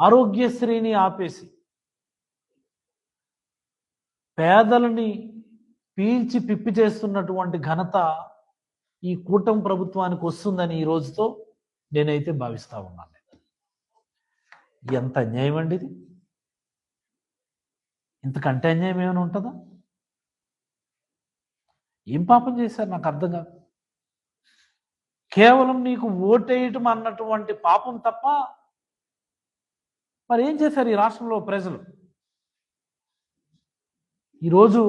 ఆరోగ్యశ్రీని ఆపేసి పేదలని పీల్చి పిప్పి చేస్తున్నటువంటి ఘనత ఈ కూటమి ప్రభుత్వానికి వస్తుందని ఈ రోజుతో నేనైతే భావిస్తా ఉన్నాను. ఎంత అన్యాయం అండి ఇది? ఇంతకంటే అన్యాయం ఏమైనా ఉంటుందా? ఏం పాపం చేశారు? నాకు అర్థం కాదు. కేవలం నీకు ఓటేయటం అన్నటువంటి పాపం తప్ప మరి ఏం చేశారు ఈ రాష్ట్రంలో ప్రజలు? ఈరోజు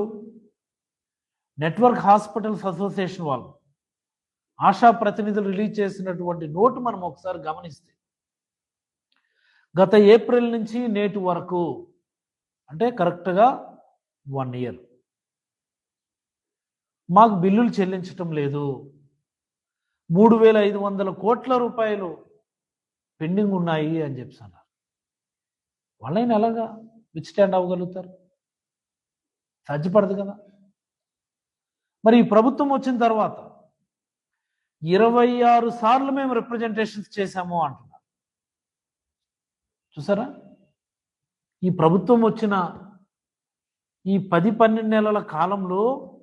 నెట్వర్క్ హాస్పిటల్స్ అసోసియేషన్ వాళ్ళు ఆశా ప్రతినిధులు రిలీజ్ చేసినటువంటి నోటు మనం ఒకసారి గమనిస్తే గత ఏప్రిల్ నుంచి నేటి వరకు అంటే కరెక్ట్గా వన్ ఇయర్. మాకు బిల్లులు చెల్లించటం లేదు. మూడు వేల ఐదు వందల కోట్ల రూపాయలు పెండింగ్ ఉన్నాయి అని చెప్పి అన్నారు. వాళ్ళైనా ఎలాగా విచ్స్టాండ్ అవ్వగలుగుతారు? సాధ్యపడదు కదా. మరి ఈ ప్రభుత్వం వచ్చిన తర్వాత ఇరవై ఆరు సార్లు మేము రిప్రజెంటేషన్స్ చేశాము అంటున్నారు. చూసారా? ఈ ప్రభుత్వం వచ్చిన ఈ పది పన్నెండు నెలల కాలంలో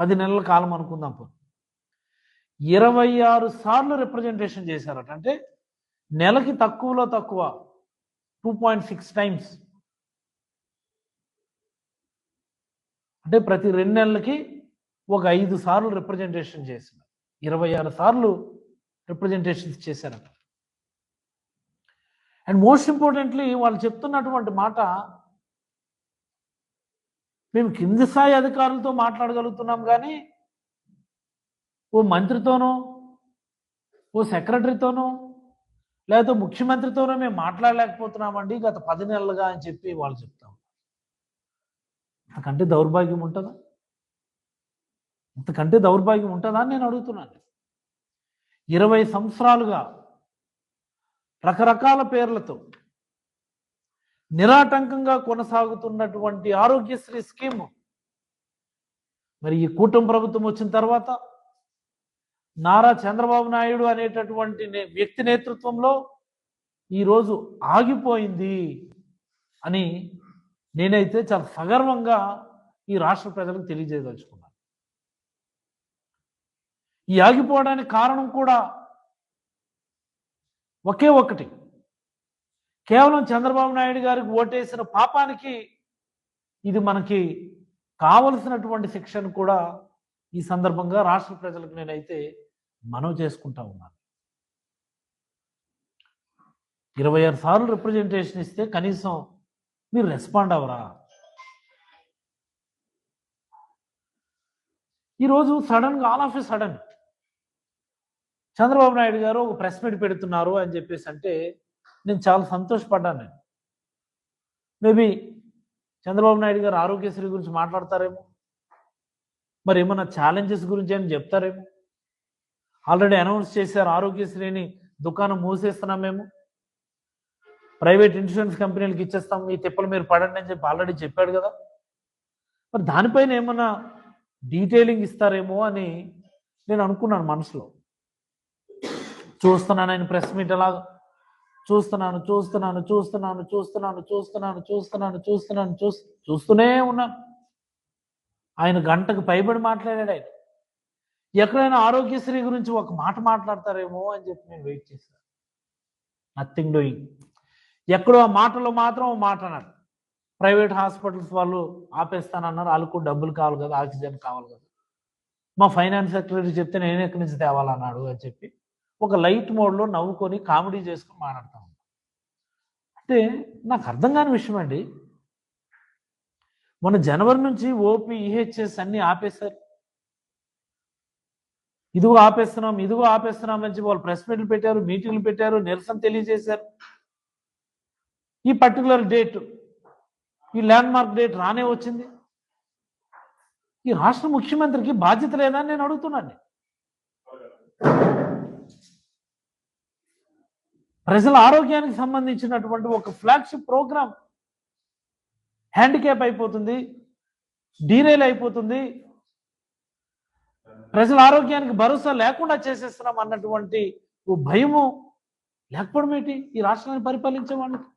పది నెలల కాలం అనుకుందాం ఇరవై ఆరు సార్లు రిప్రజెంటేషన్ చేశారట. అంటే నెలకి తక్కువలో తక్కువ టూ పాయింట్ సిక్స్ టైమ్స్ అంటే ప్రతి రెండు నెలలకి ఒక ఐదు సార్లు రిప్రజెంటేషన్ చేసిన ఇరవై ఆరు సార్లు రిప్రజెంటేషన్స్ చేశారట. అండ్ మోస్ట్ ఇంపార్టెంట్లీ వాళ్ళు చెప్తున్నటువంటి మాట మేము కింది స్థాయి అధికారులతో మాట్లాడగలుగుతున్నాం కానీ ఓ మంత్రితోనో ఓ సెక్రటరీతోనో లేకపోతే ముఖ్యమంత్రితోనే మేము మాట్లాడలేకపోతున్నామండి గత పది నెలలుగా అని చెప్పి వాళ్ళు చెప్తాం అంతకంటే దౌర్భాగ్యం ఉంటుందా? అంతకంటే దౌర్భాగ్యం ఉంటుందా అని నేను అడుగుతున్నాను. ఇరవై సంవత్సరాలుగా రకరకాల పేర్లతో నిరాటంకంగా కొనసాగుతున్నటువంటి ఆరోగ్యశ్రీ స్కీమ్. మరి ఈ కూటమి ప్రభుత్వం వచ్చిన తర్వాత నారా చంద్రబాబు నాయుడు అనేటటువంటి వ్యక్తి నేతృత్వంలో ఈరోజు ఆగిపోయింది అని నేనైతే చాలా సగర్వంగా ఈ రాష్ట్ర ప్రజలకు తెలియజేయదలుచుకున్నాను. ఈ ఆగిపోవడానికి కారణం కూడా ఒకే ఒకటి కేవలం చంద్రబాబు నాయుడు గారికి ఓటేసిన పాపానికి ఇది మనకి కావలసినటువంటి శిక్షను కూడా ఈ సందర్భంగా రాష్ట్ర ప్రజలకు నేనైతే మనం చేసుకుంటా ఉన్నాను ఇరవై ఆరు సార్లు రిప్రజెంటేషన్ ఇస్తే కనీసం మీరు రెస్పాండ్ అవరా ఈరోజు సడన్గా all of a sudden Chandrababu Naidu garu ఒక ప్రెస్ మీట్ పెడుతున్నారు అని చెప్పేసి అంటే నేను చాలా సంతోషపడ్డాను నేను. మేబీ చంద్రబాబు నాయుడు గారు ఆరోగ్యశ్రీ గురించి మాట్లాడతారేమో? మరి ఏమన్నా ఛాలెంజెస్ గురించి అని చెప్తారేమో? ఆల్రెడీ అనౌన్స్ చేశారు ఆరోగ్యశ్రీని దుకాణం మూసేస్తున్నాం మేము. ప్రైవేట్ ఇన్సూరెన్స్ కంపెనీలకు ఇచ్చేస్తాం. ఈ తిప్పలు మీరు పడండి అని చెప్పి ఆల్రెడీ చెప్పాడు కదా. మరి దానిపైన ఏమన్నా డీటెయిలింగ్ ఇస్తారేమో అని నేను అనుకున్నాను మనసులో. చూస్తున్నాను ఆయన ప్రెస్ మీట్ అలా చూస్తున్నాను చూస్తున్నాను చూస్తున్నాను చూస్తున్నాను చూస్తున్నాను చూస్తున్నాను చూస్తున్నాను చూస్ చూస్తూనే ఉన్నాను ఆయన గంటకు పైబడి మాట్లాడాడు ఆయన. ఎక్కడైనా ఆరోగ్యశ్రీ గురించి ఒక మాట మాట్లాడతారేమో అని చెప్పి నేను వెయిట్ చేశాను. నథింగ్ డూయింగ్ ఎక్కడో ఆ మాటలో మాత్రం మాట అన్నారు ప్రైవేట్ హాస్పిటల్స్ వాళ్ళు ఆపేస్తానన్నారు. వాళ్ళకు డబ్బులు కావాలి కదా ఆక్సిజన్ కావాలి కదా. మా ఫైనాన్స్ సెక్రటరీ చెప్తే నేను ఎక్కడి నుంచి తేవాలన్నాడు అని చెప్పి ఒక లైట్ మోడ్లో నవ్వుకొని కామెడీ చేసుకుని మాట్లాడతాం అంటే నాకు అర్థం కాని విషయం అండి. మన జనవరి నుంచి ఓపీ ఈహెచ్ఎస్ అన్ని ఆపేశారు. ఇదిగో ఆపేస్తున్నాం ఇదిగో ఆపేస్తున్నాం అని చెప్పి వాళ్ళు ప్రెస్ మీట్లు పెట్టారు మీటింగ్లు పెట్టారు నిరసన తెలియజేశారు. ఈ పర్టికులర్ డేట్ ఈ ల్యాండ్ మార్క్ డేట్ రానే వచ్చింది. ఈ రాష్ట్ర ముఖ్యమంత్రికి బాధ్యత లేదా అని నేను అడుగుతున్నాను. ప్రజల ఆరోగ్యానికి సంబంధించినటువంటి ఒక ఫ్లాగ్షిప్ ప్రోగ్రామ్ హ్యాండిక్యాప్ అయిపోతుంది డీరైల్ అయిపోతుంది. ప్రజల ఆరోగ్యానికి భరోసా లేకుండా చేసేస్తున్నాం అన్నటువంటి భయము లేకపోవడం ఏంటి? ఈ రాష్ట్రాన్ని పరిపాలించే వాళ్ళకి?